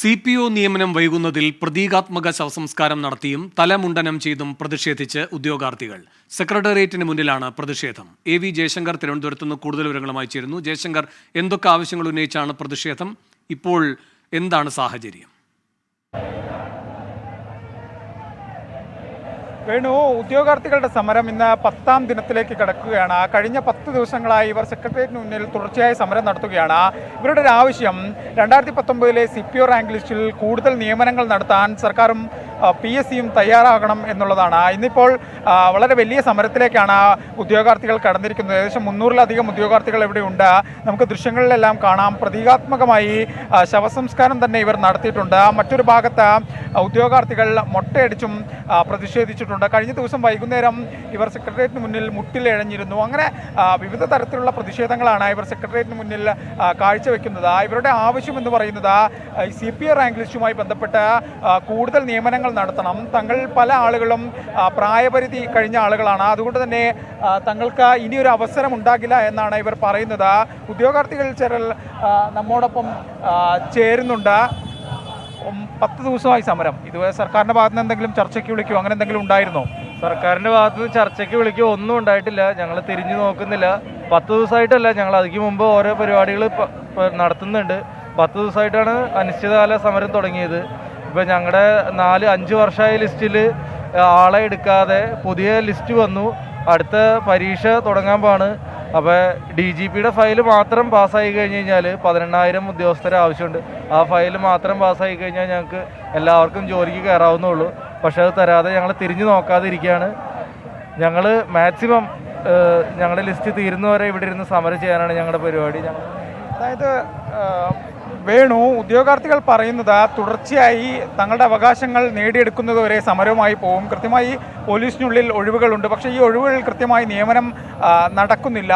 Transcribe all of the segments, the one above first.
C P O നിയമനം വൈകുന്നതിൽ പ്രതീകാത്മക ശവസംസ്കാരം നടത്തിയും തലമുണ്ടനം ചെയ്തും പ്രതിഷേധിച്ച് ഉദ്യോഗാർത്ഥികൾ. സെക്രട്ടേറിയറ്റിന് മുന്നിലാണ് പ്രതിഷേധം. എ വി ജയശങ്കർ തിരുവനന്തപുരത്ത് നിന്ന് കൂടുതൽ വിവരങ്ങളുമായി ചേരുന്നു. ജയശങ്കർ എന്തൊക്കെ ആവശ്യങ്ങൾ ഉന്നയിച്ചാണ് പ്രതിഷേധം? ഇപ്പോൾ എന്താണ് സാഹചര്യം? വേണു ഉദ്യോഗാർത്ഥികളുടെ സമരം ഇന്ന് പത്താം ദിനത്തിലേക്ക് കിടക്കുകയാണ്. കഴിഞ്ഞ പത്ത് ദിവസങ്ങളായി ഇവർ സെക്രട്ടേറിയറ്റിന് മുന്നിൽ തുടർച്ചയായി സമരം നടത്തുകയാണ്. ഇവരുടെ ഒരു ആവശ്യം രണ്ടായിരത്തി പത്തൊമ്പതിലെ സി പി ഒ റാങ്ക് ലിസ്റ്റിൽ കൂടുതൽ നിയമനങ്ങൾ നടത്താൻ സർക്കാരും പി എസ് സിയും തയ്യാറാകണം എന്നുള്ളതാണ്. ഇന്നിപ്പോൾ വളരെ വലിയ സമരത്തിലേക്കാണ് ഉദ്യോഗാർത്ഥികൾ കടന്നിരിക്കുന്നത്. ഏകദേശം മുന്നൂറിലധികം ഉദ്യോഗാർത്ഥികൾ ഇവിടെയുണ്ട് നമുക്ക് ദൃശ്യങ്ങളിലെല്ലാം കാണാം. പ്രതീകാത്മകമായി ശവസംസ്കാരം തന്നെ ഇവർ നടത്തിയിട്ടുണ്ട്. മറ്റൊരു ഭാഗത്ത് ഉദ്യോഗാർത്ഥികൾ മൊട്ടയടിച്ചും പ്രതിഷേധിച്ചിട്ടുണ്ട്. കഴിഞ്ഞ ദിവസം വൈകുന്നേരം ഇവർ സെക്രട്ടേറിയറ്റിന് മുന്നിൽ മുട്ടിലിഴഞ്ഞിരുന്നു അങ്ങനെ വിവിധ തരത്തിലുള്ള പ്രതിഷേധങ്ങളാണ് ഇവർ സെക്രട്ടേറിയറ്റിന് മുന്നിൽ കാഴ്ചവെക്കുന്നത്. ഇവരുടെ ആവശ്യം എന്ന് പറയുന്നത് സി പി ആർ റാങ്ക് ലിസ്റ്റുമായി ബന്ധപ്പെട്ട് കൂടുതൽ നിയമനങ്ങൾ നടത്തണം. തങ്ങൾ പല ആളുകളും പ്രായപരിധി കഴിഞ്ഞ ആളുകളാണ്. അതുകൊണ്ട് തന്നെ തങ്ങൾക്ക് ഇനിയൊരു അവസരം ഉണ്ടാകില്ല എന്നാണ് ഇവർ പറയുന്നത്. ഉദ്യോഗാർത്ഥികൾ ചിലർ നമ്മോടൊപ്പം ചേരുന്നുണ്ട്. പത്ത് ദിവസമായി സമരം. ഇതുവരെ സർക്കാരിന്റെ ഭാഗത്ത് നിന്ന് എന്തെങ്കിലും ചർച്ചയ്ക്ക് വിളിക്കുമോ അങ്ങനെ എന്തെങ്കിലും ഉണ്ടായിരുന്നോ? സർക്കാരിന്റെ ഭാഗത്ത് നിന്ന് ചർച്ചയ്ക്ക് വിളിക്കുക ഒന്നും ഉണ്ടായിട്ടില്ല. ഞങ്ങൾ തിരിഞ്ഞു നോക്കുന്നില്ല. പത്ത് ദിവസമായിട്ടല്ല ഞങ്ങൾ അതിക്ക് മുമ്പ് ഓരോ പരിപാടികൾ നടത്തുന്നുണ്ട്. പത്ത് ദിവസമായിട്ടാണ് അനിശ്ചിതകാല സമരം തുടങ്ങിയത്. ഇപ്പം ഞങ്ങളുടെ നാല് അഞ്ച് വർഷമായ ലിസ്റ്റിൽ ആളെ എടുക്കാതെ പുതിയ ലിസ്റ്റ് വന്നു. അടുത്ത പരീക്ഷ തുടങ്ങാൻ പാണ് അപ്പോൾ ഡി ജി പിയുടെ ഫയൽ മാത്രം പാസ്സായി കഴിഞ്ഞ് കഴിഞ്ഞാൽ പതിനെണ്ണായിരം ഉദ്യോഗസ്ഥരെ ആവശ്യമുണ്ട്. ആ ഫയൽ മാത്രം പാസ്സായി കഴിഞ്ഞാൽ ഞങ്ങൾക്ക് എല്ലാവർക്കും ജോലിക്ക് കയറാവുന്നുള്ളൂ പക്ഷേ അത് തരാതെ ഞങ്ങൾ തിരിഞ്ഞു നോക്കാതിരിക്കുകയാണ് ഞങ്ങൾ മാക്സിമം ഞങ്ങളുടെ ലിസ്റ്റ് തീരുന്നവരെ ഇവിടെ ഇരുന്ന് സമരം ചെയ്യാനാണ് ഞങ്ങളുടെ പരിപാടി. അതായത് വേണു ഉദ്യോഗാർത്ഥികൾ പറയുന്നത് തുടർച്ചയായി തങ്ങളുടെ അവകാശങ്ങൾ നേടിയെടുക്കുന്നതുവരെ സമരവുമായി പോകും കൃത്യമായി പോലീസിനുള്ളിൽ ഒഴിവുകളുണ്ട്. പക്ഷേ ഈ ഒഴിവുകളിൽ കൃത്യമായി നിയമനം നടക്കുന്നില്ല.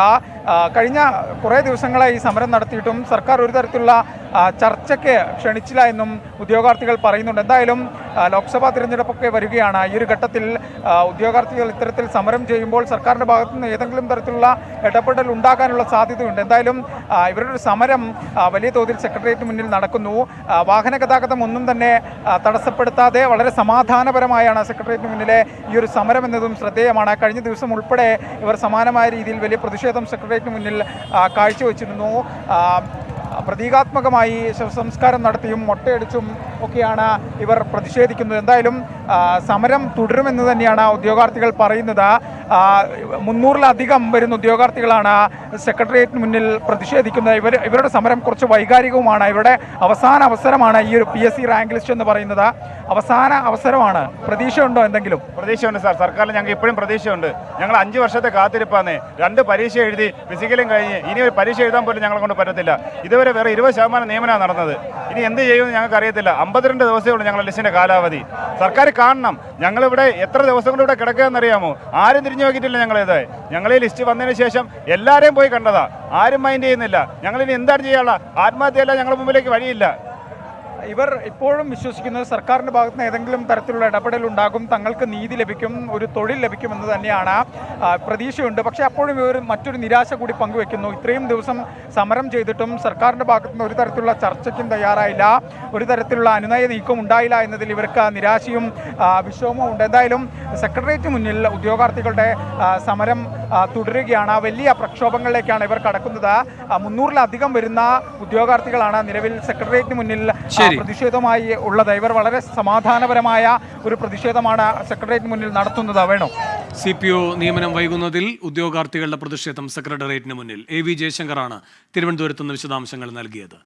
കഴിഞ്ഞ കുറേ ദിവസങ്ങളായി ഈ സമരം നടത്തിയിട്ടും സർക്കാർ ഒരു തരത്തിലുള്ള ചർച്ചയ്ക്ക് ക്ഷണിച്ചില്ല എന്നും ഉദ്യോഗാർത്ഥികൾ പറയുന്നുണ്ട്. എന്തായാലും ലോക്സഭാ തിരഞ്ഞെടുപ്പൊക്കെ വരികയാണ്. ഈ ഒരു ഘട്ടത്തിൽ ഉദ്യോഗാർത്ഥികൾ ഇത്തരത്തിൽ സമരം ചെയ്യുമ്പോൾ സർക്കാരിന്റെ ഭാഗത്തു നിന്ന് ഏതെങ്കിലും തരത്തിലുള്ള ഇടപെടൽ ഉണ്ടാകാനുള്ള സാധ്യതയുണ്ട്. എന്തായാലും ഇവരുടെ ഒരു സമരം വലിയ തോതിൽ സെക്രട്ടേറിയറ്റ് മുന്നിൽ നടക്കുന്നു. വാഹന ഗതാഗതം ഒന്നും തന്നെ തടസ്സപ്പെടുത്താതെ വളരെ സമാധാനപരമായാണ് സെക്രട്ടേറിയറ്റ് മുന്നിലെ ഈ സമരം എന്നതും ശ്രദ്ധേയമാണ്. കഴിഞ്ഞ ദിവസം ഉൾപ്പെടെ ഇവർ സമാനമായ രീതിയിൽ വലിയ പ്രതിഷേധം സെക്രട്ടറിക്ക് മുന്നിൽ കാഴ്ചവെച്ചിരുന്നു. പ്രതീകാത്മകമായി ശവസംസ്കാരം നടത്തിയും മൊട്ടയടിച്ചും ഒക്കെയാണ് ഇവർ പ്രതിഷേധിക്കുന്നത്. എന്തായാലും സമരം തുടരുമെന്ന് തന്നെയാണ് ഉദ്യോഗാർത്ഥികൾ പറയുന്നത്. മുന്നൂറിലധികം വരുന്ന ഉദ്യോഗാർത്ഥികളാണ് സെക്രട്ടേറിയറ്റിന് മുന്നിൽ പ്രതിഷേധിക്കുന്നത്. ഇവർ ഇവരുടെ സമരം കുറച്ച് വൈകാരികവുമാണ്. ഇവരുടെ അവസാന അവസരമാണ് ഈ ഒരു P S C rank list എന്ന് പറയുന്നത്. അവസാന അവസരമാണ്. പ്രതീക്ഷയുണ്ടോ എന്തെങ്കിലും? പ്രതീക്ഷയുണ്ട് സാർ. സർക്കാരിൽ ഞങ്ങൾക്ക് ഇപ്പോഴും പ്രതീക്ഷയുണ്ട്. ഞങ്ങൾ അഞ്ച് വർഷത്തെ കാത്തിരിപ്പാന്ന് രണ്ട് പരീക്ഷ എഴുതി ഫിസിക്കലും കഴിഞ്ഞ് ഇനി ഒരു പരീക്ഷ എഴുതാൻ പോലും ഞങ്ങളെ കൊണ്ട് പറ്റത്തില്ല. ഇതുവരെ വേറെ ഇരുപത് ശതമാനം നിയമനമാണ് നടന്നത്. ഇനി എന്ത് ചെയ്യുമെന്ന് ഞങ്ങൾക്ക് അറിയത്തില്ല. അമ്പത്തിരണ്ട് ദിവസമേ ഉള്ളൂ ഞങ്ങളുടെ ലിസ്റ്റിന്റെ കാലാവധി. സർക്കാർ കാണണം. ഞങ്ങളിവിടെ എത്ര ദിവസം കൊണ്ട് ഇവിടെ കിടക്കുകയെന്നറിയാമോ ആരും തിരിഞ്ഞു നോക്കിയിട്ടില്ല ഞങ്ങളിത് ഞങ്ങൾ ഈ ലിസ്റ്റ് വന്നതിന് ശേഷം എല്ലാവരെയും പോയി കണ്ടതാ. ആരും മൈൻഡ് ചെയ്യുന്നില്ല. ഞങ്ങളിനി എന്താണ് ചെയ്യാനുള്ള ആത്മഹത്യയല്ല ഞങ്ങളുടെ മുമ്പിലേക്ക് വഴിയില്ല. ഇവർ ഇപ്പോഴും വിശ്വസിക്കുന്നത് സർക്കാരിന്റെ ഭാഗത്ത് നിന്ന് ഏതെങ്കിലും തരത്തിലുള്ള ഇടപെടൽ ഉണ്ടാകും തങ്ങൾക്ക് നീതി ലഭിക്കും ഒരു തൊഴിൽ ലഭിക്കുമെന്ന് തന്നെയാണ് പ്രതീക്ഷയുണ്ട്. പക്ഷേ അപ്പോഴും ഇവർ മറ്റൊരു നിരാശ കൂടി പങ്കുവെക്കുന്നു. ഇത്രയും ദിവസം സമരം ചെയ്തിട്ടും സർക്കാരിന്റെ ഭാഗത്ത് നിന്ന് ഒരു തരത്തിലുള്ള ചർച്ചയ്ക്കും തയ്യാറായില്ല. ഒരു തരത്തിലുള്ള അനുനയ നീക്കം ഉണ്ടായില്ല എന്നതിൽ ഇവർക്ക് നിരാശയും വിഷമവും ഉണ്ട്. എന്തായാലും സെക്രട്ടേറിയറ്റ് മുന്നിൽ ഉദ്യോഗാർത്ഥികളുടെ സമരം തുടരുകയാണ്. വലിയ പ്രക്ഷോഭങ്ങളിലേക്കാണ് ഇവർ കടക്കുന്നത്. മുന്നൂറിലധികം വരുന്ന ഉദ്യോഗാർത്ഥികളാണ് നിലവിൽ സെക്രട്ടേറിയറ്റിന് മുന്നിൽ. പ്രതിഷേധമായി ഉള്ളത്. ഇവർ വളരെ സമാധാനപരമായ ഒരു പ്രതിഷേധമാണ് സെക്രട്ടേറിയറ്റിന് മുന്നിൽ നടത്തുന്നത്. വേണോ. സി പി ഒ നിയമനം വൈകുന്നതിൽ ഉദ്യോഗാർത്ഥികളുടെ പ്രതിഷേധം സെക്രട്ടേറിയറ്റിന് മുന്നിൽ. എ വി ജയശങ്കറാണ് തിരുവനന്തപുരത്ത് നിന്ന് വിശദാംശങ്ങൾ നൽകിയത്.